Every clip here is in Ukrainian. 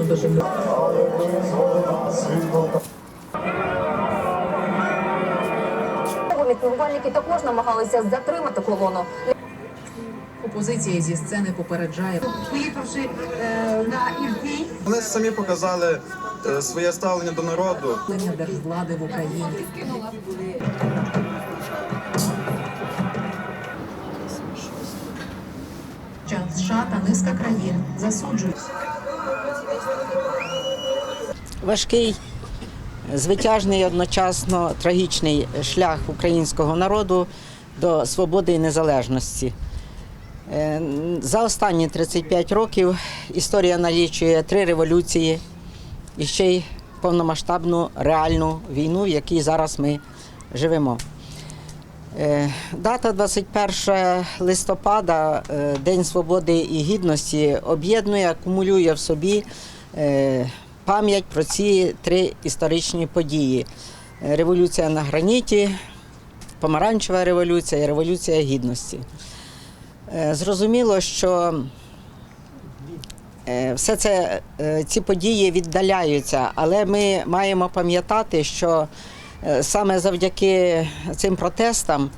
медичну допомогу. Мітингувальники також намагалися затримати колону. Опозиція зі сцени попереджає. Поїхавши е, на Ірпінь, Вони самі показали е, своє ставлення до народу. Лення держвлади в Україні. Час США та низка країн засуджують. Важкий, звитяжний, одночасно трагічний шлях українського народу до свободи і незалежності. Е, За останні 35 років історія налічує три революції і ще й повномасштабну реальну війну, в якій зараз ми живемо. Е, Дата 21 листопада, е, День свободи і гідності, об'єднує, акумулює в собі пам'ять про ці три історичні події: революція на граніті, помаранчева революція і революція гідності. Е, Зрозуміло, що е, все це е, ці події віддаляються, але ми маємо пам'ятати, що саме завдяки цим протестам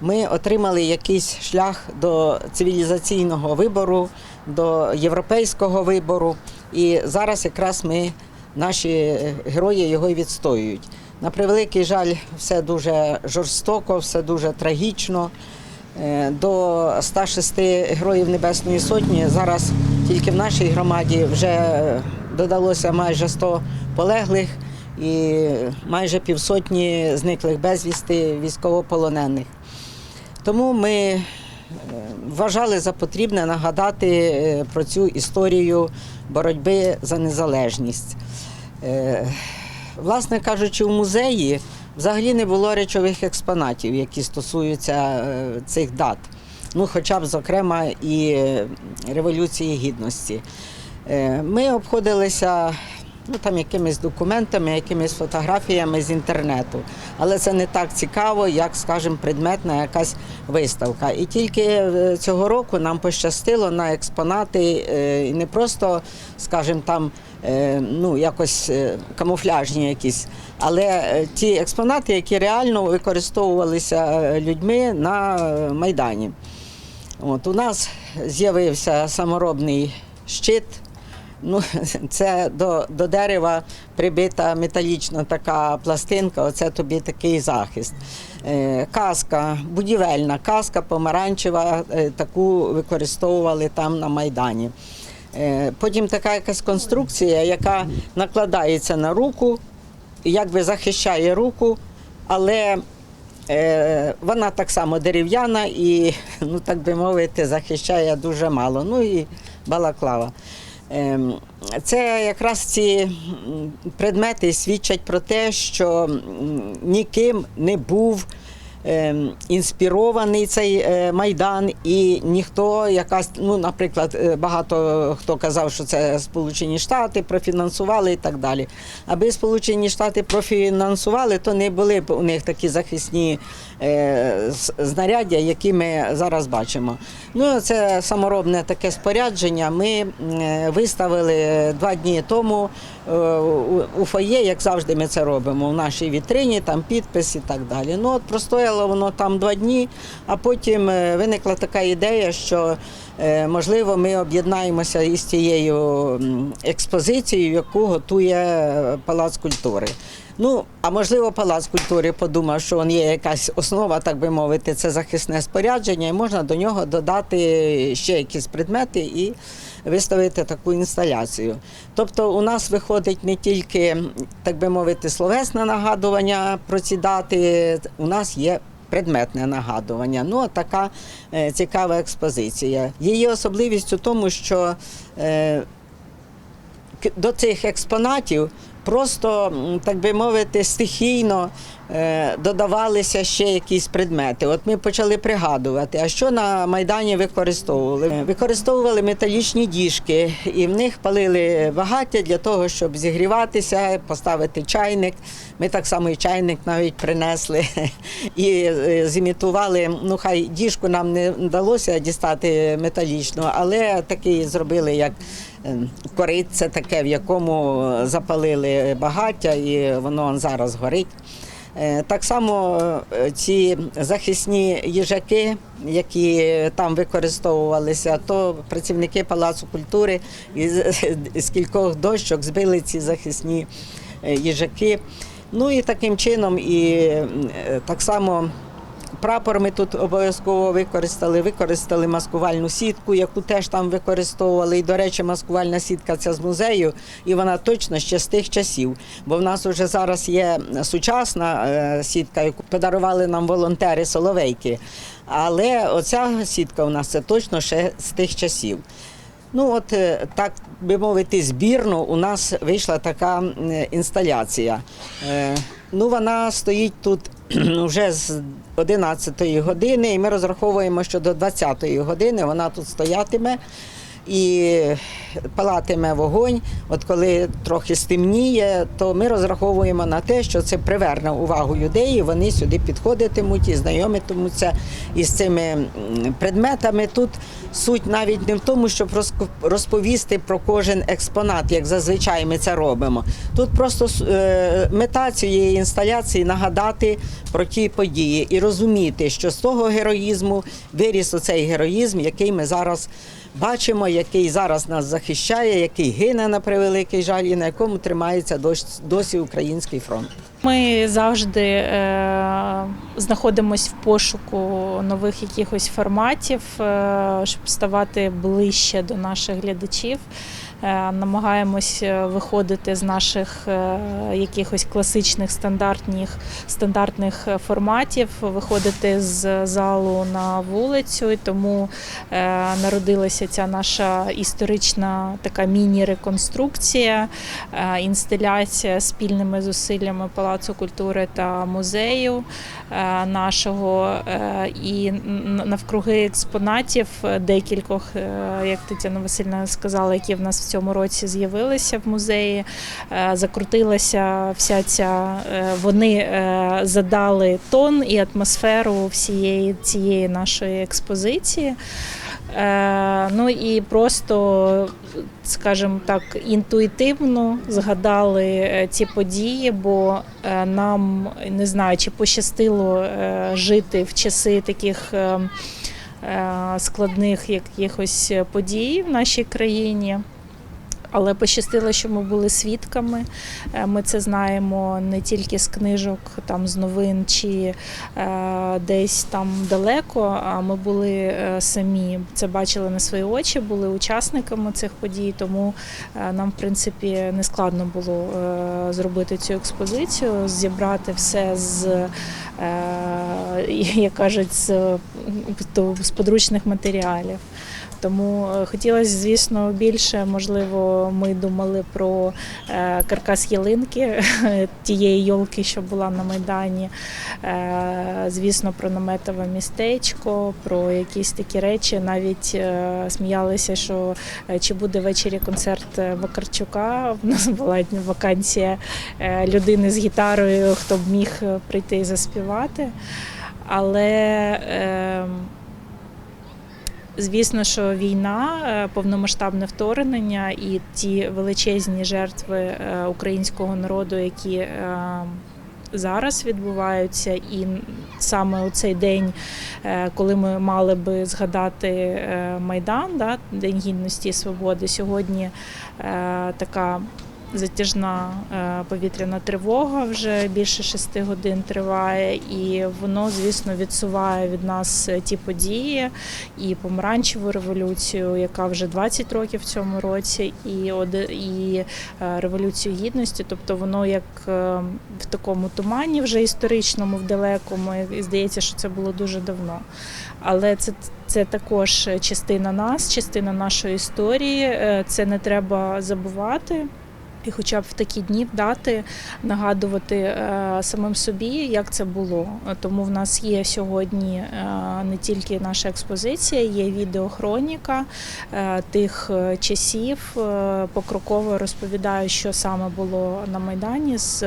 ми отримали якийсь шлях до цивілізаційного вибору, до європейського вибору. І зараз якраз ми, наші герої його відстоюють. На превеликий жаль, все дуже жорстоко, все дуже трагічно. Е, До 106 героїв Небесної Сотні зараз тільки в нашій громаді вже додалося майже 100 полеглих і майже півсотні зниклих безвісти військовополонених. Тому ми е, вважали за потрібне нагадати е, про цю історію боротьби за незалежність. Е, Власне кажучи, у музеї взагалі не було речових експонатів, які стосуються е, цих дат. Ну, хоча б, зокрема, і Революції Гідності. Ми обходилися ну, там, якимись документами, якимись фотографіями з інтернету. Але це не так цікаво, як, скажімо, предметна якась виставка. І тільки е, цього року нам пощастило на експонати е, і не просто, скажімо, там е, ну, якось камуфляжні якісь, але ті експонати, які реально використовувалися людьми на Майдані. От, у нас з'явився саморобний щит. Ну, це до, до дерева прибита металічна така пластинка, оце тобі такий захист. Е, каска, будівельна каска помаранчева, е, таку використовували там на Майдані. Е, потім така якась конструкція, яка накладається на руку, якби захищає руку, але Вона так само дерев'яна і, ну так би мовити, захищає дуже мало. Ну і балаклава. Ем, Це якраз ці предмети свідчать про те, що ніким не був інспірований цей е, майдан, і ніхто якась, ну, наприклад, е, багато хто казав, що це Сполучені Штати профінансували і так далі. Аби Сполучені Штати профінансували, то не були б у них такі захисні е, знаряддя, які ми зараз бачимо. Ну, це саморобне таке спорядження. Ми виставили два дні тому у- фоє, як завжди ми це робимо, в нашій вітрині, там підпис і так далі. Ну, от простояло воно там два дні, а потім е, виникла така ідея, що е, можливо ми об'єднаємося із тією експозицією, яку готує е, Палац культури. Ну, а можливо, Палац культури подумав, що він є якась основа, так би мовити, це захисне спорядження, і можна до нього додати ще якісь предмети і виставити таку інсталяцію. Тобто у нас виходить не тільки, так би мовити, словесне нагадування про ці дати, у нас є предметне нагадування. Ну, така е, цікава експозиція. Її особливість у тому, що е, до цих експонатів просто, так би мовити, стихійно додавалися ще якісь предмети. От ми почали пригадувати, а що на Майдані використовували? Е, Використовували металічні діжки, і в них палили багаття для того, щоб зігріватися, поставити чайник. Ми так само і чайник навіть принесли і е, зімітували. Ну, хай діжку нам не вдалося дістати металічну, але такий зробили як е, коритце таке, в якому запалили багаття, і воно зараз горить. Е, Так само е, ці захисні їжаки, які там використовувалися, то працівники Палацу культури з кількох дощок збили ці захисні е, їжаки. Ну і таким чином, і так само Прапор ми тут обов'язково використали. Використали маскувальну сітку, яку теж там використовували. І, до речі, маскувальна сітка ця з музею, і вона точно ще з тих часів. Бо в нас вже зараз є сучасна е, сітка, яку подарували нам волонтери Соловейки. Але оця сітка у нас це точно ще з тих часів. Ну, от е, так би мовити, збірно у нас вийшла така інсталяція. Е, Ну, вона стоїть тут вже з 11 години, і ми розраховуємо, що до 20 години вона тут стоятиме і палатиме вогонь. От коли трохи стемніє, то ми розраховуємо на те, що це приверне увагу людей. і Вони сюди підходитимуть і знайомитимуться із цими предметами. Тут суть навіть не в тому, щоб розповісти про кожен експонат, як зазвичай ми це робимо. Тут просто е, мета цієї інсталяції нагадати про ті події і розуміти, що з того героїзму виріс оцей героїзм, який ми зараз бачимо, який зараз нас захищає, який гине на превеликий жаль, і на якому тримається дос- досі український фронт. Ми завжди е, знаходимося в пошуку нових якихось форматів, е, щоб ставати ближче до наших глядачів. Е, намагаємось е, виходити з наших е, якихось класичних стандартних, стандартних форматів, виходити з залу на вулицю. І тому народилася ця наша історична така міні-реконструкція, інсталяція спільними зусиллями Палацу культури та музею нашого. Е, І навкруги експонатів е, декількох, е, як Тетяна Васильівна сказала, які в нас в цьому році з'явилися в музеї. е, Закрутилася вся ця. е, Вони е, задали тон і атмосферу всієї цієї нашої експозиції. Е, ну і просто, скажімо так, інтуїтивно згадали е, ці події, бо е, нам не знаю, чи пощастило жити в часи таких. Складних якихось подій в нашій країні. Але пощастило, що ми були свідками. Е, Ми це знаємо не тільки з книжок, там з новин чи е, десь там далеко. А ми були е, самі це бачили на свої очі, були учасниками цих подій. Тому е, нам, в принципі, не складно було зробити цю експозицію, зібрати все з. Як кажуть, з подручних матеріалів. Тому е, хотілося, звісно, більше. Можливо, ми думали про е, каркас ялинки тієї йолки, що була на майдані. Е, Звісно, про наметове містечко, про якісь такі речі. Навіть сміялися, що чи буде ввечері концерт Вакарчука. В нас була вакансія людини з гітарою, хто б міг прийти і заспівати. Але е, Звісно, що війна, е, повномасштабне вторгнення і ті величезні жертви е, українського народу, які е, зараз відбуваються, і саме у цей день, коли ми мали би згадати Майдан, да, День гідності і свободи, сьогодні така затяжна е, повітряна тривога вже більше шести годин триває, і воно, звісно, відсуває від нас е, ті події, і помаранчеву революцію, яка вже 20 років в цьому році, і і е, революцію гідності. Тобто воно як в такому тумані, вже історичному, в далекому, і здається, що це було дуже давно. Але це, це також частина нас, частина нашої історії. Це не треба забувати. І хоча б в такі дні дати нагадувати е, самим собі, як це було. Тому в нас є сьогодні е, не тільки наша експозиція, є відеохроніка е, тих часів. Покроково розповідаю, що саме було на Майдані з,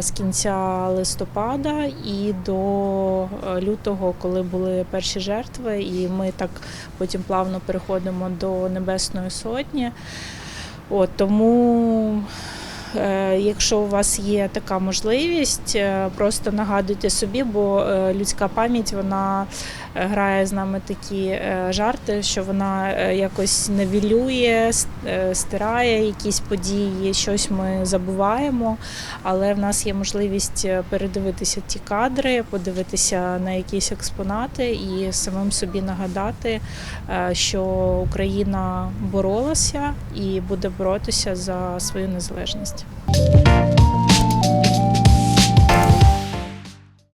з кінця листопада і до лютого, коли були перші жертви, і ми так потім плавно переходимо до Небесної Сотні. От, тому, е, якщо у вас є така можливість, е, просто нагадуйте собі, бо е, людська пам'ять вона грає з нами такі е, жарти, що вона е, якось невілює, е, стирає якісь події, щось ми забуваємо. Але в нас є можливість е, передивитися ті кадри, подивитися на якісь експонати і самим собі нагадати, е, що Україна боролася і буде боротися за свою незалежність.